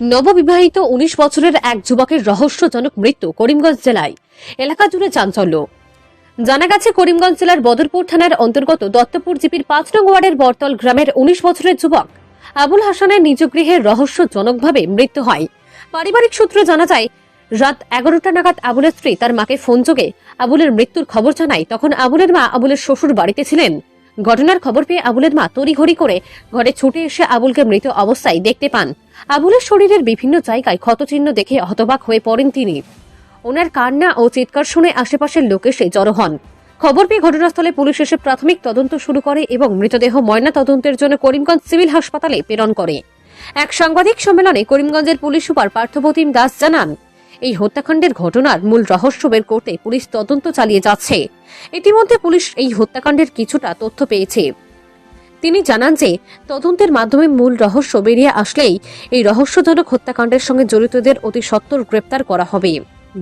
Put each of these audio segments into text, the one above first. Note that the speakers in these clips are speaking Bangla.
নববিবাহিত উনিশ বছরের এক যুবকের রহস্যজনক মৃত্যু করিমগঞ্জ জেলায়। এলাকা জুড়ে চাঞ্চল্য। জানা গেছে, করিমগঞ্জ জেলার বদরপুর থানার অন্তর্গত দত্তপুর জিপির পাঁচ নং ওয়ার্ডের বরতল গ্রামের উনিশ বছরের যুবক আবুল হাসানের নিজ গৃহে রহস্যজনকভাবে মৃত্যু হয়। পারিবারিক সূত্রে জানা যায়, রাত এগারোটা নাগাদ আবুলের স্ত্রী তার মাকে ফোনযোগে আবুলের মৃত্যুর খবর জানায়। তখন আবুলের মা আবুলের শ্বশুর বাড়িতে ছিলেন। ঘটনার খবর পেয়ে আবুলের মা তড়িঘড়ি করে ঘরে ছুটে এসে আবুলকে মৃত অবস্থায় দেখতে পান। আবুলের শরীরের বিভিন্ন জায়গায় ক্ষতচিহ্ন দেখে হতবাক হয়ে পড়েন তিনি। ওনার কান্না ও চিৎকার শুনে আশেপাশের লোক এসে জড়ো হন। খবর পেয়ে ঘটনাস্থলে পুলিশ এসে প্রাথমিক তদন্ত শুরু করে এবং মৃতদেহ ময়না তদন্তের জন্য করিমগঞ্জ সিভিল হাসপাতালে প্রেরণ করে। এক সাংবাদিক সম্মেলনে করিমগঞ্জের পুলিশ সুপার পার্থপ্রতিম দাস জানান এই হত্যাকাণ্ডের ঘটনার মূল রহস্য বের করতে পুলিশ তদন্ত চালিয়ে যাচ্ছে। ইতিমধ্যে পুলিশ এই হত্যাকাণ্ডের কিছুটা তথ্য পেয়েছে। তিনি জানান যে তদন্তের মাধ্যমে মূল রহস্য বেরিয়ে আসলেই এই রহস্যজনক হত্যাকাণ্ডের সঙ্গে জড়িতদের অতি সত্বর গ্রেপ্তার করা হবে।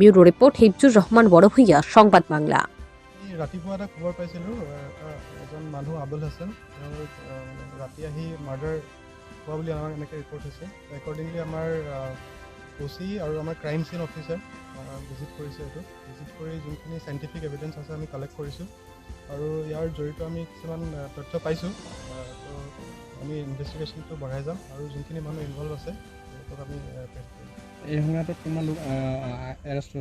Bureau report Hifzur Rahman Borbhuyan Sangbad Bangla. ৰাতিপুৱা এটা খবৰ পাইছিলোঁ এজন মানুহ আবুল হাছান আহ, ৰাতি আহি মাৰ্ডাৰ হোৱা বুলি আমাৰ এনেকৈ ৰিপৰ্ট হৈছে। একৰ্ডিংলি আমাৰ অ' চি আৰু আমাৰ ক্ৰাইম চিন অফিচাৰ ভিজিট কৰিছে এইটো। ভিজিট কৰি যোনখিনি চাইণ্টিফিক এভিডেঞ্চ আছে আমি কালেক্ট কৰিছোঁ। আৰু ইয়াৰ জড়িত আমি কিছুমান তথ্য পাইছোঁ। তো আমি ইনভেষ্টিগেশ্যনটো বঢ়াই যাম আৰু যোনখিনি মানুহ ইনভলভ আছে সিহঁতক আমি এই সংঘাতত কিমান লোক এৰেষ্ট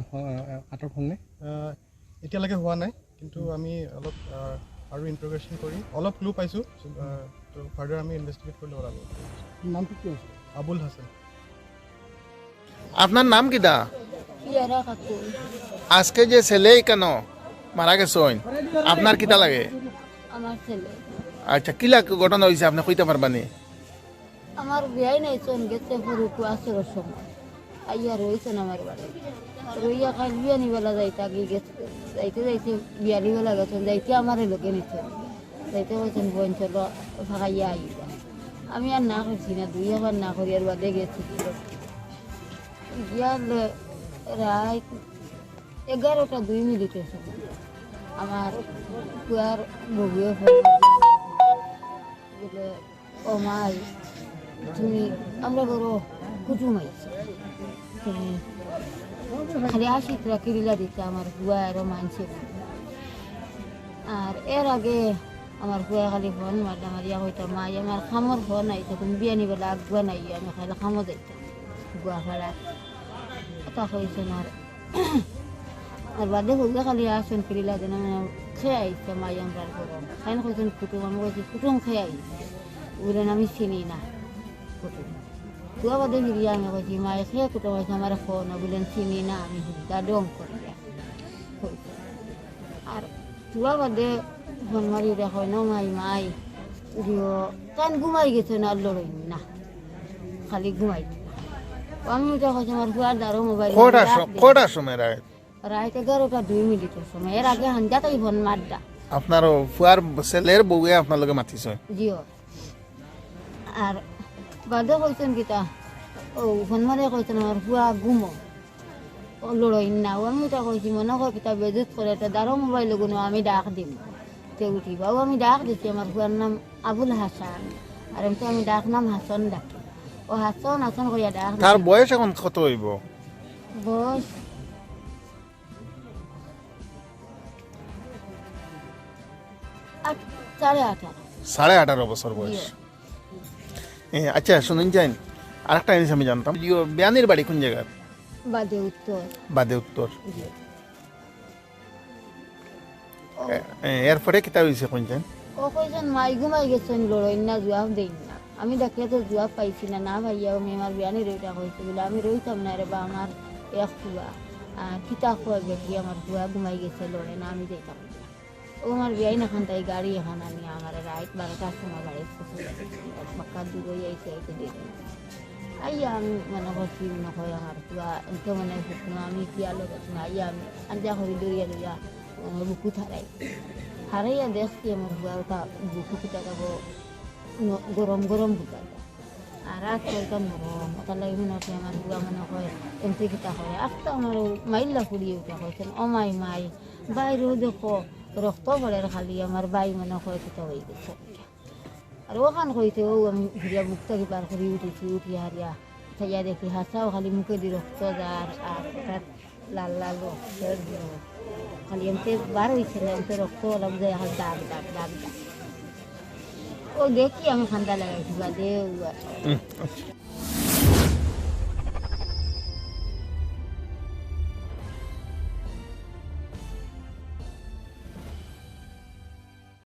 আটক হ'লনে? এতিয়ালৈকে হোৱা নাই কিন্তু আমি অলপ আৰু ইণ্টাৰগ্ৰেশ্যন কৰি অলপ ক্লু পাইছোঁ তো ফাৰ্ডাৰ আমি ইনভেষ্টিগেট কৰিলে ওলাব নামটো কি আছে আবুল হাছান। আপনার নাম পিয়ারা খাতুন আজকে যে ছেলে কেন মারা গেছেন? আপনার কিটা লাগে? আমার ছেলে। আচ্ছা কি লাগ ঘটনা হয়েছে আপনি কইতে পারবানি আমার বিয়াই নাই চন গেছে সরুকু আসরের সময়। আইয়া রয়েছেন আমার বাড়ি রইয়া কাল বিয়ানি বেলা যাইতে আগে গেছে যাইতে যাইতে বিয়ানি বেলা গেছেন যাইতে আমার লোকে নিচ্ছেন যাইতে বলছেন বোন চলো ফাঁকাইয়া আইবা আমি আর না করছি না দুই আবার না করি আর বাদে গেছি। গিয়ালে রায় এগারোটা দুই মিনিটের সময় আমার কুয়ার ফোন বলে, ও মাই, তুমি, আমরা বড় কুটুম আইছি খালি আসি তোরা কিরিলা দিতে আমার বুয়া আরও মানছে আর এর আগে আমার বুয়া খালি ফোন মারলে মারিয়া হইতো মাই, আমার খামর ফোন আইতো তুমি বিয়ানি বেলা আগুয়া নাই, আমি খালি খামো যাইতাম। গুয়া ফেলা কথা কইছে আর। আর বাদে বুয়া খালি আসেন কিরিলা দিন খেয়ে আইছে মাই আমরা খাইন কইছেন, কুটুম, আমি কইছি কুটুম খেয়ে আইছে। বলেন আমি চিনি না, কুটুম। তুয়া বাদে ফিরিয়া আমি কইছি মায়ে খেয়ে কুটুম আছে আমার ফোন বলেন চিনি না, আমি হুদা ডং করিয়া। আর তুয়া বাদে ফোন মারি দেখো ন মাই মাই উড়িও কান ঘুমাই গেছে না লড়ই না। খালি ঘুমাই আমি কইছি আমার ফুয়ার দ্বারো মোবাইল কটার সম- কটার সময় রাত এগারোটা দুই মিনিটের সময়। এর আগে হান্দাটাই ফোন মারডা। আপনার ফুয়ার ছেলের বউয়ে আপনার লগে মাতিছে? জিও আর বাদে কইছেন কিতা ও ফোন মারে কইছেন আমার লড়ই না আমি ওটা কইছি মনে কর কিতা বেজুত করে এটা দাঁড়ো মোবাইল গুনো আমি ডাক দিম। তে উঠিবা আমি ডাক দিচ্ছি আমার হুয়ার নাম আবুল হাসান। আর এমনি আমি ডাক নাম হাসন ডাকি। ও হাসন হাসন কইয়া ডাক তার বয়স এখন কত হইব? আট সাড়ে আঠারো সাড়ে আঠারো বছর বয়স। এ, আচ্ছা শুনুন যাইন আর একটা জিনিস আমি জানতাম। বিয়ানির বাড়ি কোন জায়গার বাদে উত্তর বাদে উত্তর এরপরে কিতা হয়েছে কোন যাইন ও কইছেন মাই ঘুমাই গেছেন লড়ই না জবাব দেই না আমি দেখে তো জবাব পাইছি না। না ভাইয়া, আমি আমার বিয়ানি রইটা কইছে বলে আমি রইতাম না রে বা, আমার এক খুয়া কিতা খুয়াই বেটি আমার খুয়া ঘুমাই গেছে, লড়ে না, আমি যাইতাম না। ও আমার বিয়াই না খান, তাই গাড়ি এখন আমি আমার রাইট বারোটার সময় বাড়ি পাক্কা দূর হয়ে আইসে আইতে দেখি আইয়া আমি মনে করছি, মনে হয় আমার খুয়া এত মনে হচ্ছে আমি কি আলো করছি না। আইয়া আমি আঞ্জা করি দৌড়িয়া দৌড়িয়া আমার বুকু থারাই হারাইয়া দেখছি আমার বুয়াটা বুকু কিটা যাব গরম গরম বুকাটা আর রাত কয়টা নরম ওটার লাগে মনে হচ্ছে আমার বুয়া মনে হয় এমতি কিটা হয় আমার মাইল্লা ফুড়িয়ে উঠা হয়েছেন ও মাই মাই বাইরেও দেখো রক্ত পড়ে খালি আমার বাই মনে হয় কিটা হয়ে গেছে আর ওখান কইতে ও আমি ঘুরিয়া বুকটা কি পার করি উঠেছি, উঠি হারিয়া থাইয়া দেখি হাসাও খালি মুখে দিয়ে রক্ত লাল লাল রক্তের। খালি এমতে বার হয়েছে না এমতে রক্ত ওলাম যে দাগ দাগ দাগ দাগ। ও দেখি আমি ঠান্ডা লাগাইছি বা দে